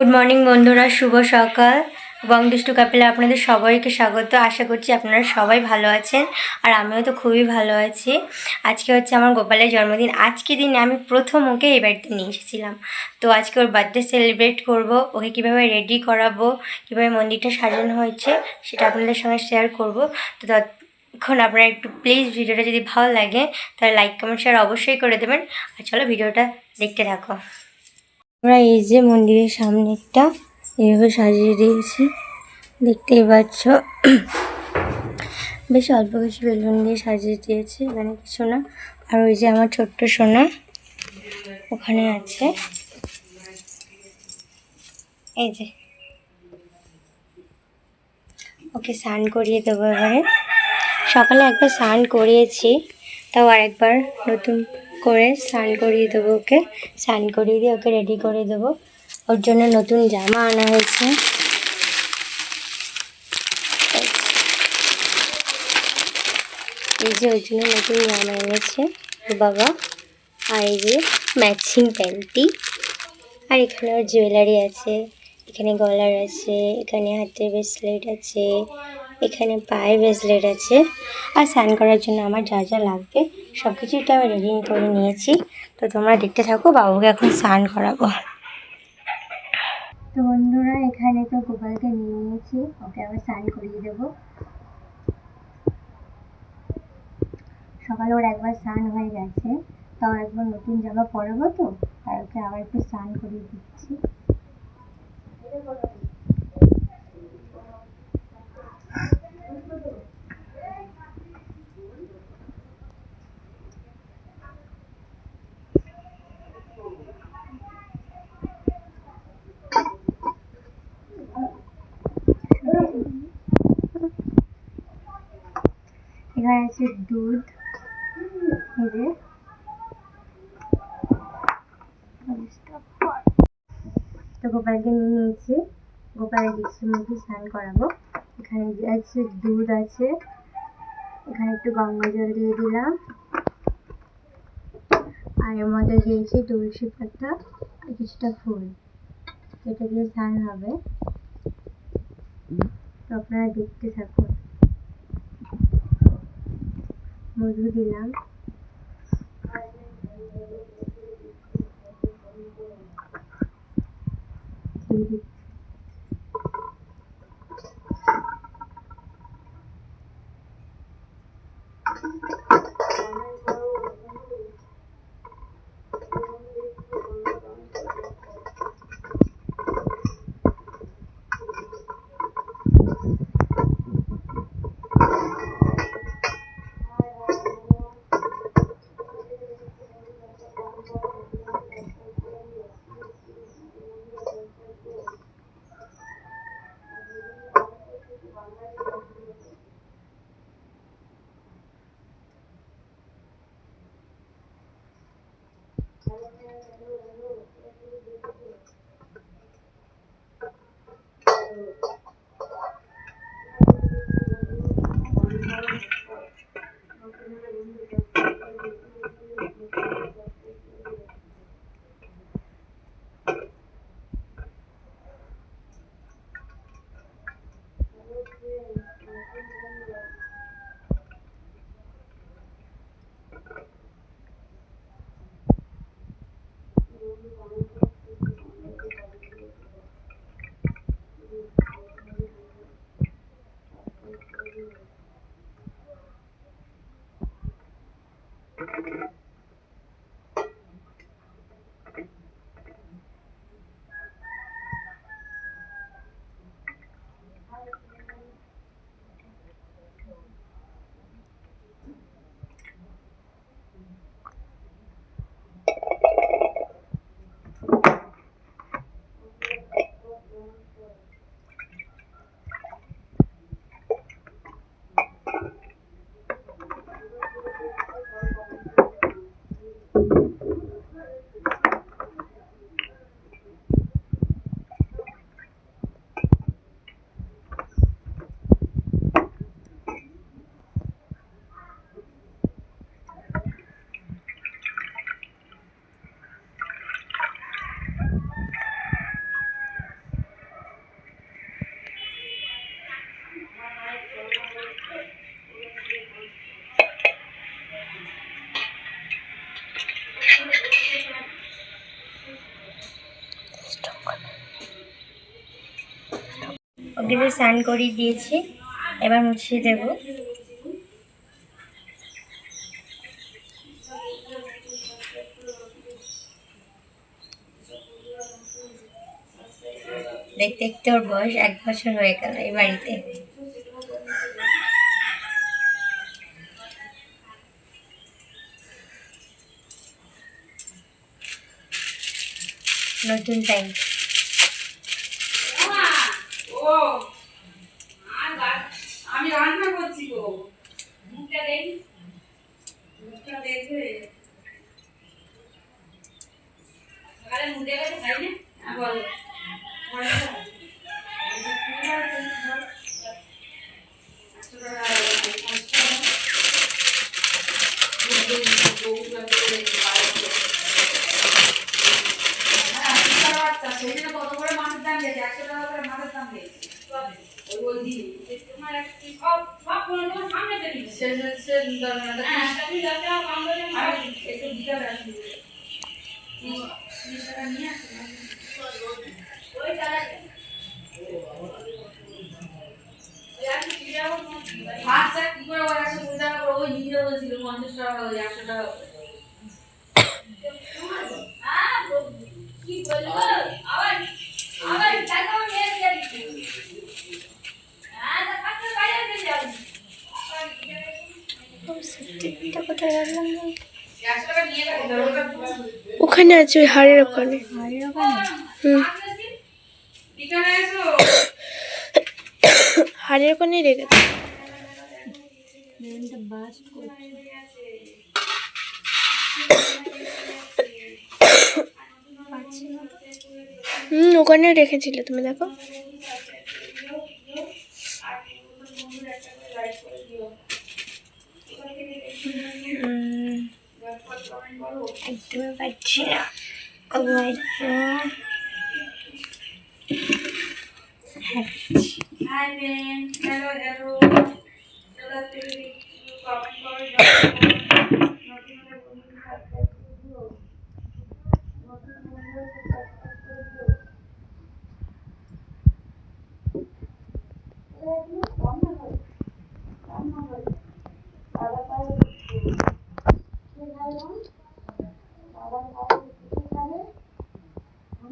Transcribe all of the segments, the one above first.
Good morning বন্ধুরা। শুভ সকাল। এবং দুষ্টু কাপিলে আপনাদের সবাইকে স্বাগত। আশা করছি আপনারা সবাই ভালো আছেন আর আমিও তো খুবই ভালো আছি। আজকে হচ্ছে আমার গোপালের জন্মদিন। আজকে দিনে আমি প্রথম ওকে এই বাড়িতে নিয়ে এসেছিলাম। তো আজকে ওর বার্থডে সেলিব্রেট করব, ওকে কীভাবে রেডি করাবো, কীভাবে মন্দিরটা সাজানো হয়েছে সেটা আপনাদের সঙ্গে শেয়ার করব। তো তখন আপনারা একটু প্লিজ ভিডিওটা যদি ভালো লাগে, তাহলে লাইক কমেন্ট শেয়ার অবশ্যই করে দেবেন। আর চলো ভিডিওটা দেখতে থাকো। আমরা এই যে মন্দিরের সামনেরটা এইভাবে সাজিয়ে দিয়েছি। দেখতেই পাচ্ছ। বেশ অল্প কিছু বেলুন দিয়ে সাজিয়ে দিয়েছি এখানে কিছু না। আর ওই যে আমার ছোট্ট সোনা ওখানে আছে। এই যে। ওকে স্নান করিয়ে দেবো এবারে। সকালে একবার স্নান করিয়েছি, তাও আরেকবার নতুন করে স্নান করিয়ে দেবো ওকে। স্নান করিয়ে দিয়ে ওকে রেডি করে দেবো। ওর জন্য নতুন জামা আনা হয়েছে। এই যে ওর জন্য নতুন জামা এনেছে বাবা। আর এই যে ম্যাচিং প্যান্টি আর এখানে ওর জুয়েলারি আছে, এখানে গলার আছে, এখানে হাতে ব্রেসলেট আছে। এখানে পায়ে ব্রেসলেট আছে। আর স্নান করার জন্য আমার যা যা লাগবে সব কিছুটা আমি রেডি করে নিয়েছি। তো তোমরা দেখতে থাকো, বাবুকে এখন স্নান করাবো। তো বন্ধুরা, এখানে তো গোপালকে নিয়ে নিয়েছি, ওকে আবার স্নান করিয়ে দেবো। সকালে ওর একবার স্নান হয়ে গেছে তাও একবার নতুন জামা পরাবো তো, তাই ওকে আবার একটু স্নান করিয়ে দিচ্ছি। এখানে আছে দুধ, এই যে। তো গোপালকে নিয়ে নিয়েছি। গোপালের দিচ্ছি মুখে স্নান করাবো। এখানে আছে দুধ আছে। এখানে একটু গঙ্গা জল দিয়ে দিলাম। আর এর মধ্যে দিয়েছি তুলসী পাতা আর কিছুটা ফুল। এটা দিয়ে স্নান হবে। তো আপনারা দেখতে থাকুন। মধু দিলাম দিয়ে Thank you. দিয়ে স্নান করিয়ে দিয়েছি। এবার মুছিয়ে দেবো। দেখতে দেখতে ওর বয়স এক বছর হয়ে গেল এই বাড়িতে। নতুন টাইম ও আর গা- আমি রান্না করছি গো মুখটা দেখি মুখটা দেখবে সকালে মুখ দেখে খাই না হ্যাঁ বলো সেই জন্য কত করে মাছের দাম গেছে একশো টাকা করে মাছের দাম গেছে ওই ওই দিন তোমার একটি সব সব কোনো তোমার সামনে দেখি সে সে হ্যাঁ তুমি দশ টাকা কম করে আমি একটু দিতে আসি তিরিশ টাকা নিয়ে আসি ওই টাকা কি করে ওর একশো কুড়ি টাকা করে ওই দিদিরা বলছিল পঞ্চাশ টাকা একশো টাকা করে। কি বলব আবার আবার টাকা নিয়ে দিয়ে দিচ্ছি হ্যাঁ তা কাছে বাইরে দিয়ে যাও রাখলাম ওখানে আছে ওই হাড়ের ওখানে। হাড়ের ওখানে তো। হুম ওখানে রেখেছিলে তুমি দেখো। উম, একদমই পাচ্ছি না ও মাই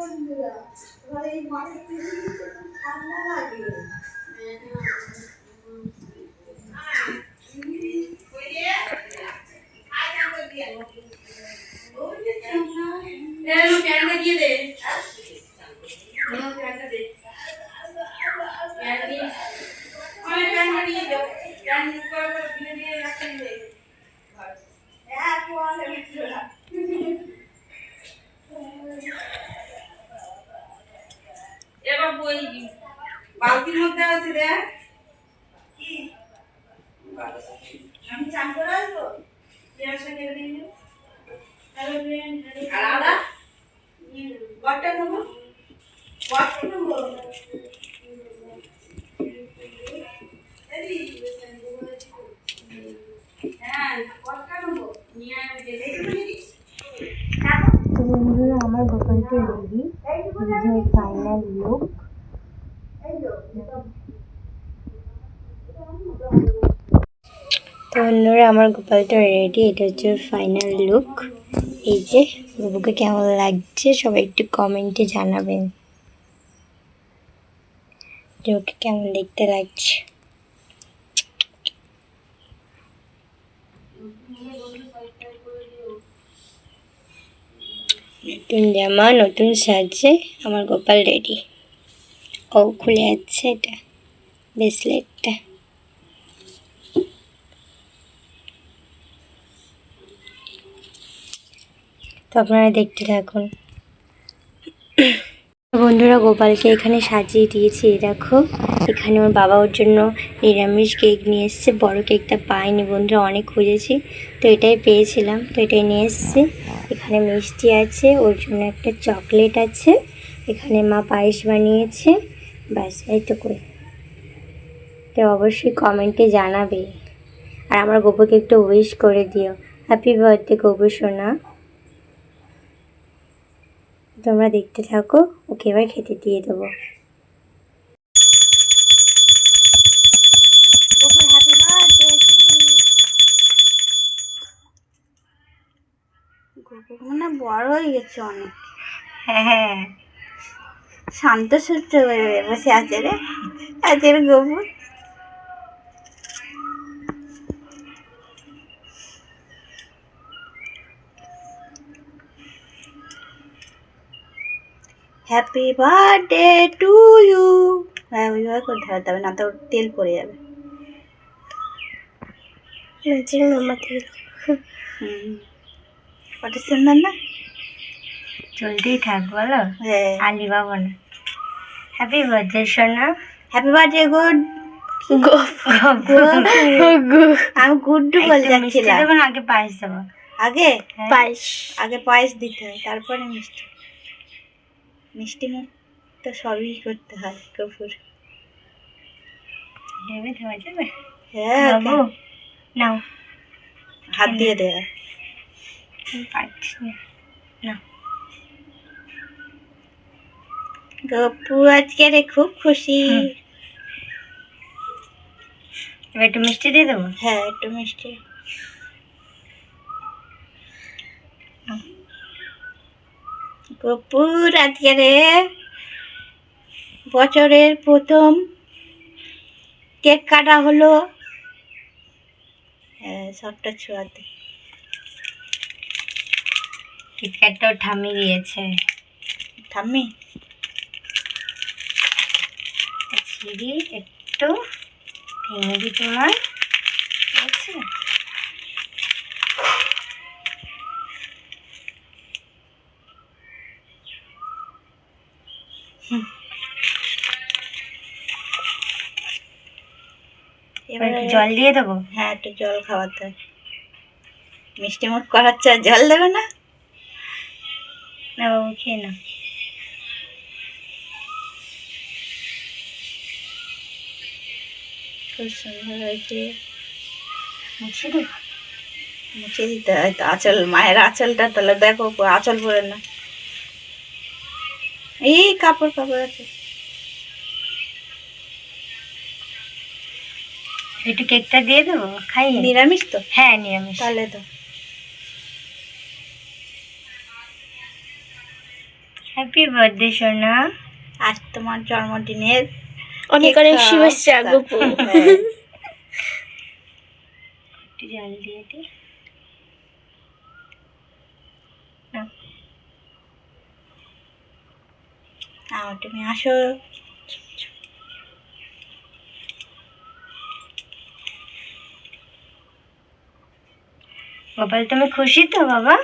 হাই বেন হ্যালো হ্যালো চলো তুমি কমেন্ট করো নতুন হলে বন্ধু সাবস্ক্রাইব করে দিও নতুন বন্ধু সাবস্ক্রাইব করে দিও বন্ধুদের সব কখন বলছি ঠাম্মা স্নান করে অনেক বেলাই করে সারা ছেলে প্যান্টটা দিয়ে দে প্যান্টটা দে প্যান্ট দিয়ে অনেক প্যান্টটা দিয়ে দাও প্যান্ট করে করে দিয়ে দিয়ে রাখতে দে এবার বই বালতির মধ্যে আছে দেখ আমি চান করে আসব পেঁয়াজটা কেটে দিন আর আদা গটটা নেব গটটা নেব হ্যাঁ গটটা নেব নিয়ে আমি দেখে তো বন্ধুরা আমার গোপালটা রেডি যে ফাইনাল লুক তো বন্ধুরা, আমার গোপালটা রেডি এটা হচ্ছে ফাইনাল লুক এই যে বাবুকে কেমন লাগছে সবাই একটু কমেন্টে জানাবেন। যে কেমন দেখতে লাগছে। নতুন জামা, নতুন সাজে, আমার গোপাল রেডি। ও খুলে যাচ্ছে এটা ব্রেসলেটটা তো আপনারা দেখতে থাকুন। বন্ধুরা, গোপালকে এখানে সাজিয়ে দিয়েছি। এই দেখো, এখানে ওর বাবা ওর জন্য নিরামিষ কেক নিয়ে এসছে। বড় কেকটা পাইনি বন্ধুরা, অনেক খুঁজেছি। তো এটাই পেয়েছিলাম, তো এটাই নিয়ে এসছে। এখানে মিষ্টি আছে, ওর জন্য একটা চকলেট আছে। এখানে মা পায়েস বানিয়েছে, ব্যাস এইটুকুই তো অবশ্যই কমেন্টে জানাবে। আর আমার গোপুকে একটু উইশ করে দিও। হ্যাপি বার্থডে গোপু সোনা। তোমরা দেখতে থাকো ওকে এবার খেতে দিয়ে দেবো। মানে বড় হয়ে গেছে অনেক। হ্যাঁ হ্যাঁ। শান্ত সুস্থ হয়ে বসে আছে রে। আছে রে গোবর হ্যাপি বার্থডে টু ইউ হ্যাঁ ওইভাবে করতে হবে তবে না তো তেল পড়ে যাবে। হুম। কত সুন্দর না চলতেই থাক বলো। হ্যাঁ। আলি বাবা না। হ্যাপি বার্থডে সোনা। হ্যাপি বার্থডে গুড গু আমি গুড্ডু বলে যাচ্ছিলাম। আগে পায়েস দেবো। আগে? হ্যাঁ। পায়েস। আগে পায়েস দিতে হয় তারপরে মিষ্টি। মিষ্টি মুখ তো সবই করতে হয় কপুর দেবে দেওয়া যাবে হ্যাঁ নাও। হাত দিয়ে দেয় না। না গপু আজকে রে খুব খুশি। এবার একটু মিষ্টি দিয়ে দেবো? হ্যাঁ একটু মিষ্টি। গপুর আজকে রে বছরের প্রথম কেক কাটা হলো। হ্যাঁ সবটা ছোঁয়াতে। কিটক্যাটটাও ঠামি দিয়েছে। ঠাম্মি? ছিঁড়ি একটু ভেঙে দিই তোমার ঠিক আছে এবার জল দিয়ে দেবো? হ্যাঁ একটু জল খাওয়াতে হয় মিষ্টি মুখ করাচ্ছে আর জল দেবে না? না বাবু খেয়ে না খুব সুন্দর হয়েছে। মুছে দেবো মুছে দিতে হয় তো আঁচল মায়ের আঁচলটা তাহলে দেখো আঁচল পরে না এই কাপড় কাপড় আছে। একটু কেকটা দিয়ে দেবো? খাইয়ে নিরামিষ তো? হ্যাঁ নিরামিষ। তাহলে তো হ্যাপি বার্থডে সোনা। আজ তোমার জন্মদিনের অনেক অনেক শুভেচ্ছা। গপু। একটু জল দিয়ে দিই নাও। তুমি আসো। গোপাল তুমি খুশি তো বাবা?